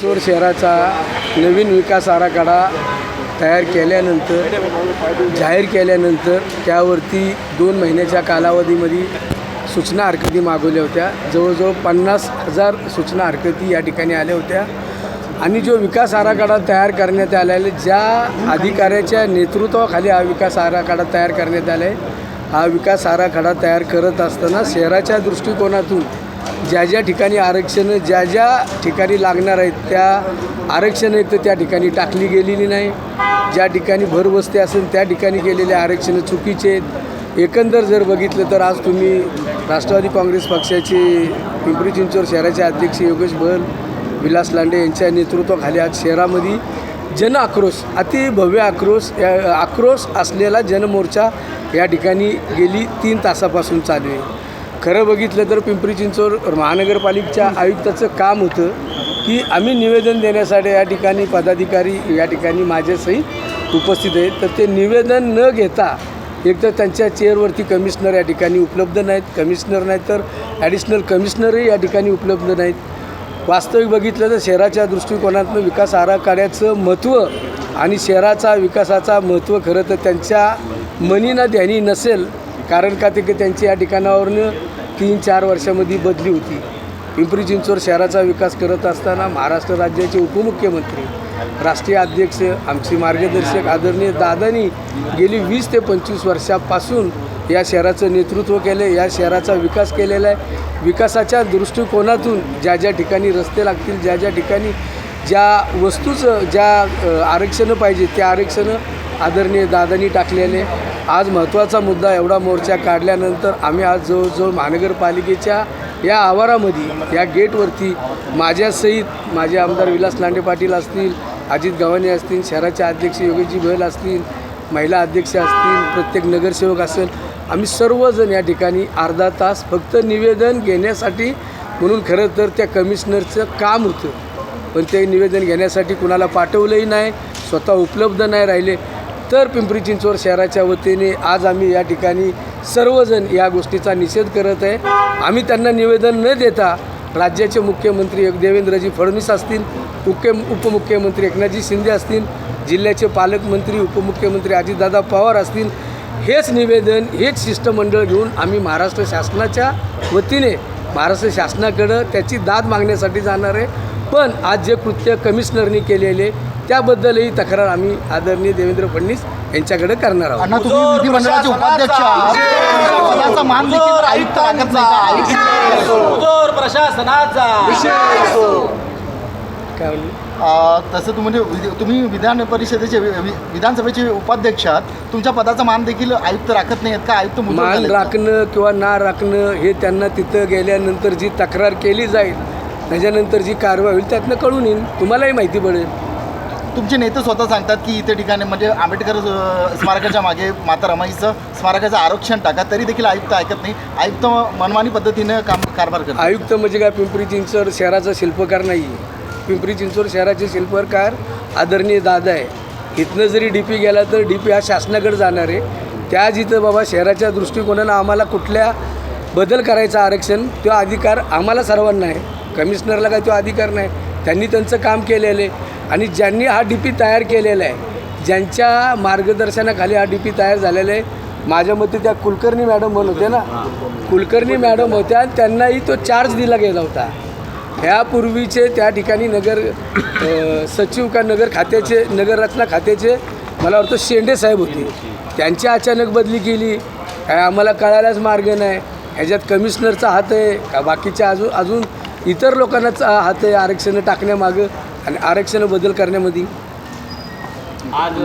चोर शहराचा नवीन विकास आराखडा तयार केल्यानंतर जाहीर केल्यानंतर त्यावरती दोन महिन्याच्या कालावधीमध्ये सूचना हरकती मागवल्या होत्या. जवळजवळ पन्नास हजार सूचना हरकती या ठिकाणी आल्या होत्या. आणि जो विकास आराखडा तयार करण्यात आलेला ज्या अधिकाऱ्याच्या नेतृत्वाखाली हा विकास आराखडा तयार करण्यात आला आहे हा विकास आराखडा तयार करत असताना शहराच्या दृष्टिकोनातून ज्या ज्या ठिकाणी आरक्षणं ज्या ज्या ठिकाणी लागणार आहेत त्या आरक्षणं तर त्या ठिकाणी टाकली गेलेली नाही. ज्या ठिकाणी भरवस्ती असेल त्या ठिकाणी केलेले आरक्षणं चुकीचे आहेत. एकंदर जर बघितलं तर आज तुम्ही राष्ट्रवादी काँग्रेस पक्षाचे पिंपरी चिंचवड शहराचे अध्यक्ष योगेश बल विलास लांडे यांच्या नेतृत्वाखाली आज शहरामध्ये जन आक्रोश अति भव्य आक्रोश या- आक्रोश असलेला जनमोर्चा या ठिकाणी गेली तीन तासापासून चालू आहे. खरं बघितलं तर पिंपरी चिंचवड महानगरपालिकेच्या आयुक्ताचं काम होतं की आम्ही निवेदन देण्यासाठी या ठिकाणी पदाधिकारी या ठिकाणी माझ्यासहित उपस्थित आहेत. तर ते निवेदन न घेता एक तर त्यांच्या चेअरवरती कमिशनर या ठिकाणी उपलब्ध नाहीत. कमिशनर नाहीत तर ॲडिशनल कमिशनरही या ठिकाणी उपलब्ध नाहीत. वास्तविक बघितलं तर शहराच्या दृष्टिकोनातून विकास आराखड्याचं महत्त्व आणि शहराचा विकासाचा महत्त्व खरं तर त्यांच्या मनीना ध्यानी नसेल कारण का ते की त्यांची या ठिकाणावरनं तीन चार वर्षामध्ये बदली होती. पिंपरी चिंचवड शहराचा विकास करत असताना महाराष्ट्र राज्याचे उपमुख्यमंत्री राष्ट्रीय अध्यक्ष आमचे मार्गदर्शक आदरणीय दादानी गेली वीस ते पंचवीस वर्षापासून या शहराचं नेतृत्व केलं या शहराचा विकास केलेला आहे. विकासाच्या दृष्टिकोनातून ज्या ज्या ठिकाणी रस्ते लागतील ज्या ज्या ठिकाणी ज्या वस्तूचं ज्या आरक्षणं पाहिजे त्या आरक्षणं आदरणीय दादानी टाकलेले. आज महत्त्वाचा मुद्दा एवढा मोर्चा काढल्यानंतर आम्ही आज जवळजवळ महानगरपालिकेच्या या आवारामध्ये या गेटवरती माझ्यासहित माझे आमदार विलास लांडे पाटील असतील अजित गव्हाणे असतील शहराचे अध्यक्ष योगेशजी बहल असतील महिला अध्यक्ष असतील प्रत्येक नगरसेवक असेल आम्ही सर्वजण या ठिकाणी अर्धा तास फक्त निवेदन घेण्यासाठी म्हणून खरं तर त्या कमिशनरचं काम होतं. पण ते निवेदन घेण्यासाठी कुणाला पाठवलंही नाही स्वतः उपलब्ध नाही राहिले. तर पिंपरी चिंचवड शहराच्या वतीने आज आम्ही या ठिकाणी सर्वजण या गोष्टीचा निषेध करत आहे. आम्ही त्यांना निवेदन न देता राज्याचे मुख्यमंत्री देवेंद्रजी फडणवीस असतील मुख्य उपमुख्यमंत्री एकनाथजी शिंदे असतील जिल्ह्याचे पालकमंत्री उपमुख्यमंत्री अजितदादा पवार असतील हेच निवेदन हेच शिष्टमंडळ घेऊन आम्ही महाराष्ट्र शासनाच्या वतीने महाराष्ट्र शासनाकडं त्याची दाद मागण्यासाठी जाणार आहे. पण आज जे कृत्य कमिशनरनी केलेले त्याबद्दलही तक्रार आम्ही आदरणीय देवेंद्र फडणवीस यांच्याकडे करणार आहोत. विधिमंडळाचे उपाध्यक्ष मान देखील आयुक्त प्रशासनाचा. काय म्हणले अं, तसं तुम्ही म्हणजे विधी- तुम्ही विधान परिषदेचे विधानसभेचे उपाध्यक्ष आहात. तुमच्या पदाचा मान देखील आयुक्त राखत नाही आहेत का? आयुक्त मान? राखणं किंवा ना राखणं हे त्यांना तिथं गेल्यानंतर जी तक्रार केली जाईल त्याच्यानंतर जी कारवाई होईल त्यातनं कळून येईल. तुम्हालाही माहिती पडेल. तुमचे नेते स्वतः सांगतात की इथे ठिकाणी म्हणजे आंबेडकर स्मारकाच्या मागे माता रमाईचं स्मारकाचं आरक्षण टाका तरी देखील आयुक्त ऐकत नाही. आयुक्त मनमानी पद्धतीनं काम कारभार करतात. आयुक्त म्हणजे काय? पिंपरी चिंचवड शहराचा शिल्पकार नाही आहे पिंपरी चिंचवड शहराचे शिल्पकार आदरणीय दादा आहे. इथनं जरी डी पी गेला तर डी पी हा शासनाकडे जाणार आहे. त्या जिथं बाबा शहराच्या दृष्टिकोनानं आम्हाला कुठल्या बदल करायचा आरक्षण तो अधिकार आम्हाला सर्वांना आहे. कमिशनरला काय तो अधिकार नाही. त्यांनी त्यांचं काम केलेलं आहे. आणि ज्यांनी हा डी पी तयार केलेला आहे ज्यांच्या मार्गदर्शनाखाली हा डी पी तयार झालेला आहे माझ्या मते त्या कुलकर्णी मॅडम म्हणून होते ना कुलकर्णी मॅडम होत्या त्यांनाही तो चार्ज दिला गेला होता. ह्यापूर्वीचे त्या ठिकाणी नगर सचिव का नगर खात्याचे नगर रचना खात्याचे मला वाटतं शेंडे साहेब होते. त्यांची अचानक बदली केली. काय आम्हाला कळायलाच मार्ग नाही. ह्याच्यात कमिशनरचा हात आहे का बाकीच्या अजून अजून इतर लोकांनाच हात आहे आरक्षणं टाकण्यामागं. आणि आरक्षण बदल करण्यामध्ये? आज